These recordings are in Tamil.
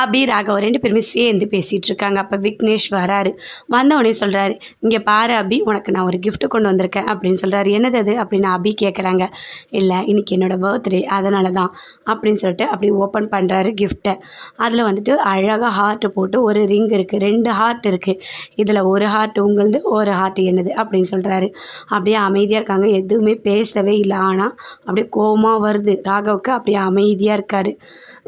அபி ராகவ் ரெண்டு பேருமே சேர்ந்து பேசிகிட்டு இருக்காங்க. அப்போ விக்னேஷ் வராரு. வந்தவொடனே சொல்கிறாரு இங்கே பாரு அபி உனக்கு நான் ஒரு கிஃப்ட் கொண்டு வந்திருக்கேன் அப்படின்னு சொல்கிறாரு என்னது அது? அப்படின்னு அபி கேட்குறாங்க இல்லை இன்னைக்கு என்னோடய பர்த்டே அதனால தான் அப்படின்னு சொல்லிட்டு அப்படி ஓப்பன் பண்ணுறாரு கிஃப்ட்டை அதில் வந்துட்டு அழகாக ஹார்ட் போட்டு ஒரு ரிங் இருக்குது ரெண்டு ஹார்ட் இருக்குது இதில் ஒரு ஹார்ட் உங்களுது ஒரு ஹார்ட் என்னது? அப்படின்னு சொல்கிறாரு அப்படியே அமைதியாக இருக்காங்க. எதுவுமே பேசவே இல்லை. ஆனால் அப்படியே கோபமாக வருது. ராகவுக்கு அப்படியே அமைதியாக இருக்கார்.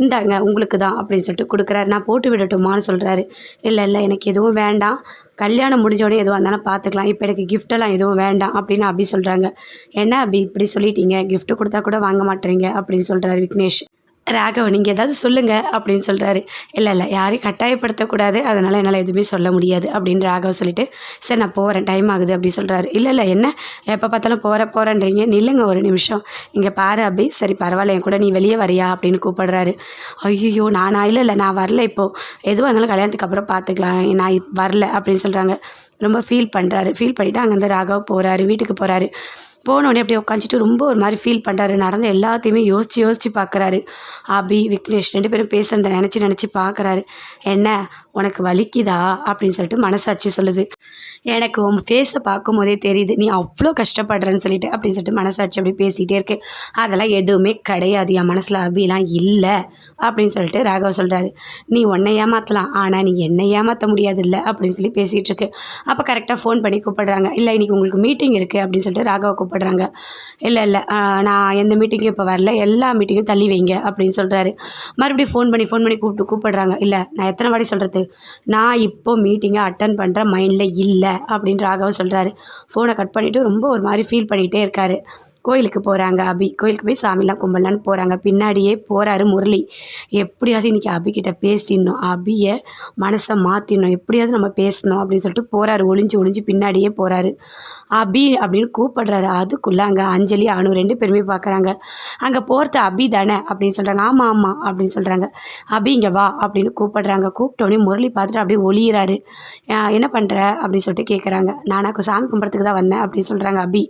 இந்தாங்க உங்களுக்கு தான் அப்படின்னு சொல்லிட்டு கொடுக்குறாரு. நான் போட்டு விடட்டுமான்னு சொல்கிறாரு இல்லை இல்லை எனக்கு எதுவும் வேண்டாம். கல்யாணம் முடிஞ்சோடனே எதுவாக இருந்தாலும் பார்த்துக்கலாம் இப்போ எனக்கு கிஃப்டெல்லாம் எதுவும் வேண்டாம் அப்படின்னு அப்படி சொல்கிறாங்க என்ன அப்படி இப்படி சொல்லிட்டீங்க? கிஃப்ட்டு கொடுத்தா கூட வாங்க மாட்டேறீங்க அப்படின்னு சொல்கிறாரு விக்னேஷ். ராகவ் நீங்கள் ஏதாவது சொல்லுங்கள் அப்படின்னு சொல்கிறாரு இல்லை இல்லை யாரையும் கட்டாயப்படுத்தக்கூடாது. அதனால் என்னால் எதுவுமே சொல்ல முடியாது அப்படின்னு ராகவ் சொல்லிட்டு சரி நான் போகிறேன் டைம் ஆகுது அப்படின்னு சொல்கிறாரு இல்லை இல்லை என்ன? எப்போ பார்த்தாலும் போகிற போகிறேன்றீங்க நில்லுங்க ஒரு நிமிஷம். இங்கே பாரு அபி. சரி பரவாயில்ல என் கூட நீ வெளியே வரியா? அப்படின்னு கூப்பிடுறாரு. ஐயோ நானா? இல்லை இல்லை நான் வரல இப்போது எதுவாக இருந்தாலும் கல்யாணத்துக்கு அப்புறம் பார்த்துக்கலாம். நான் வரல அப்படின்னு சொல்கிறாங்க ரொம்ப ஃபீல் பண்ணுறாரு ஃபீல் பண்ணிவிட்டு அங்கேருந்து ராகவ் போகிறாரு வீட்டுக்கு போகிறாரு போனோடனே அப்படியே உட்காந்துட்டு ரொம்ப ஒரு மாதிரி ஃபீல் பண்ணுறாரு நடந்த எல்லாத்தையுமே யோசித்து யோசித்து பார்க்குறாரு அபி விக்னேஷ் ரெண்டு பேரும் பேசுகிறத நினச்சி நினச்சி பார்க்குறாரு என்ன உனக்கு வலிக்குதா? அப்படின்னு சொல்லிட்டு மனசாட்சி சொல்லுது. எனக்கு உன் ஃபேஸை பார்க்கும் போதே தெரியுது. நீ அவ்வளோ கஷ்டப்படுறேன்னு சொல்லிட்டு அப்படின்னு சொல்லிட்டு மனசாட்சி அப்படி பேசிகிட்டே இருக்கு. அதெல்லாம் எதுவுமே கிடையாது. என் மனசில் அபிலாம் இல்லை அப்படின்னு சொல்லிட்டு ராகவ் சொல்கிறாரு நீ உன்னை ஏமாற்றலாம் ஆனால் நீ என்னை ஏமாற்ற முடியாது இல்லை அப்படின்னு சொல்லி பேசிகிட்டு இருக்கு. அப்போ கரெக்டாக ஃபோன் பண்ணி கூப்பிடுறாங்க. இல்லை இன்றைக்கி உங்களுக்கு மீட்டிங் இருக்குது அப்படின்னு சொல்லிட்டு ராகவை கூப்பிடுறாங்க இல்லை இல்லை நான் எந்த மீட்டிங்கும் இப்போ வரல. எல்லா மீட்டிங்கும் தள்ளி வைங்க அப்படின்னு சொல்கிறாரு மறுபடியும் ஃபோன் பண்ணி ஃபோன் பண்ணி கூப்பிட்டு கூப்பிடுறாங்க. இல்லை நான் எத்தனை வாட்டி சொல்கிறது நான் இப்போது மீட்டிங்கை அட்டன் பண்ணுற மைண்டில் இல்லை அப்படின்னு ஆகவும் சொல்கிறாரு ஃபோனை கட் பண்ணிவிட்டு ரொம்ப ஒரு மாதிரி ஃபீல் பண்ணிகிட்டே இருக்காரு. கோயிலுக்கு போகிறாங்க அபி. கோயிலுக்கு போய் சாமிலாம் கும்பலான்னு போகிறாங்க பின்னாடியே போகிறாரு முரளி. எப்படியாவது இன்றைக்கி அபிக்கிட்ட பேசிடணும். அபியை மனசை மாற்றிடணும் எப்படியாவது நம்ம பேசணும் அப்படின்னு சொல்லிட்டு போகிறாரு ஒளிஞ்சு ஒளிஞ்சு பின்னாடியே போகிறாரு அபி அப்படின்னு கூப்பிடுறாரு. அதுக்குள்ளே அங்கே அஞ்சலி அணு ரெண்டு பேருமே பார்க்குறாங்க அங்கே போகிறது அபி தானே அப்படின்னு சொல்கிறாங்க ஆமாம் ஆமாம் அப்படின்னு சொல்கிறாங்க அபி இங்கே வா அப்படின்னு கூப்பிடுறாங்க. கூப்பிட்டோடனே முரளி பார்த்துட்டு அப்படியே ஒளியிறாரு. என்ன பண்ணுற அப்படின்னு சொல்லிட்டு கேட்குறாங்க நானாக்கு சாமி கும்பிட்றதுக்கு தான் வந்தேன் அப்படின்னு சொல்கிறாங்க அபி.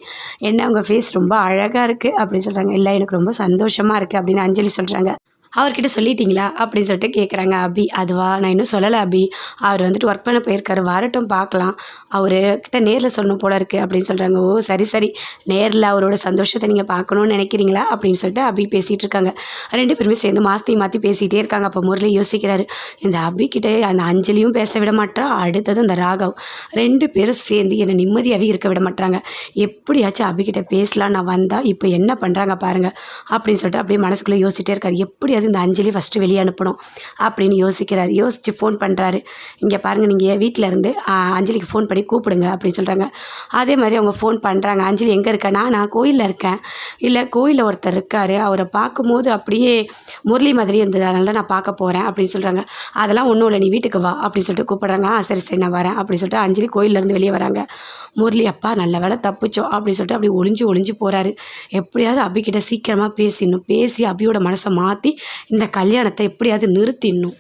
என்ன உங்கள் ஃபேஸ் ரொம்ப அழகாக இருக்குது அப்படின்னு சொல்கிறாங்க இல்லை எனக்கு ரொம்ப சந்தோஷமாக இருக்குது அப்படின்னு அஞ்சலி சொல்கிறாங்க அவர்கிட்ட சொல்லிட்டீங்களா? அப்படின்னு சொல்லிட்டு கேட்குறாங்க அபி. அதுவா? நான் இன்னும் சொல்லலை அபி. அவர் வந்துட்டு ஒர்க் பண்ண போயிருக்காரு. வரட்டும் பார்க்கலாம். அவர்கிட்ட நேரில் சொல்லணும் போல இருக்குது அப்படின்னு சொல்கிறாங்க ஓ சரி சரி. நேரில் அவரோட சந்தோஷத்தை நீங்கள் பார்க்கணுன்னு நினைக்கிறீங்களா? அப்படின்னு சொல்லிட்டு அபி பேசிகிட்டு இருக்காங்க. ரெண்டு பேருமே சேர்ந்து மாற்றி மாற்றி பேசிகிட்டே இருக்காங்க. அப்போ முரளி யோசிக்கிறாரு. இந்த அபிக்கிட்ட அந்த அஞ்சலியும் பேச விட மாட்டா? அடுத்தது அந்த ராகவ். ரெண்டு பேரும் சேர்ந்து என்னை நிம்மதியாகவே இருக்க விட மாட்டாங்க எப்படியாச்சும் அபிக்கிட்ட பேசலாம். நான் வந்தால் இப்போ என்ன பண்ணுறாங்க பாருங்கள் அப்படின்னு சொல்லிட்டு அப்படியே மனசுக்குள்ளே யோசிச்சிட்டே இருக்காரு. எப்படியாவது இந்த அஞ்சலி ஃபஸ்ட்டு வெளியே அனுப்பணும் அப்படின்னு யோசிக்கிறார். யோசித்து ஃபோன் பண்ணுறாரு இங்கே பாருங்கள் நீங்கள் வீட்டில் இருந்து அஞ்சலிக்கு ஃபோன் பண்ணி கூப்பிடுங்க அப்படின்னு சொல்கிறாங்க அதே மாதிரி அவங்க ஃபோன் பண்ணுறாங்க அஞ்சலி எங்கே இருக்கேன்னா நான் கோயிலில் இருக்கேன். இல்லை கோயிலில் ஒருத்தர் இருக்கார். அவரை பார்க்கும்போது அப்படியே முரளி மாதிரி இருந்தது. அதனால தான் நான் பார்க்க போகிறேன் அப்படின்னு சொல்கிறாங்க அதெல்லாம் ஒன்றும் இல்லை. நீ வீட்டுக்கு வா அப்படின்னு சொல்லிட்டு கூப்பிட்றாங்க. ஆ சரி சரி நான் வரேன் அப்படின்னு சொல்லிட்டு அஞ்சலி கோயிலேருந்து வெளியே வராங்க. முரளி அப்பா நல்ல வேலை தப்பிச்சோம் அப்படின்னு சொல்லிட்டு அப்படி ஒளிஞ்சு ஒளிஞ்சு போகிறாரு எப்படியாவது அபிக்கிட்ட சீக்கிரமாக பேசிடணும் பேசி அபியோட மனசை மாற்றி இந்த கல்யாணத்தை எப்படியாவது நிறுத்திடணும்.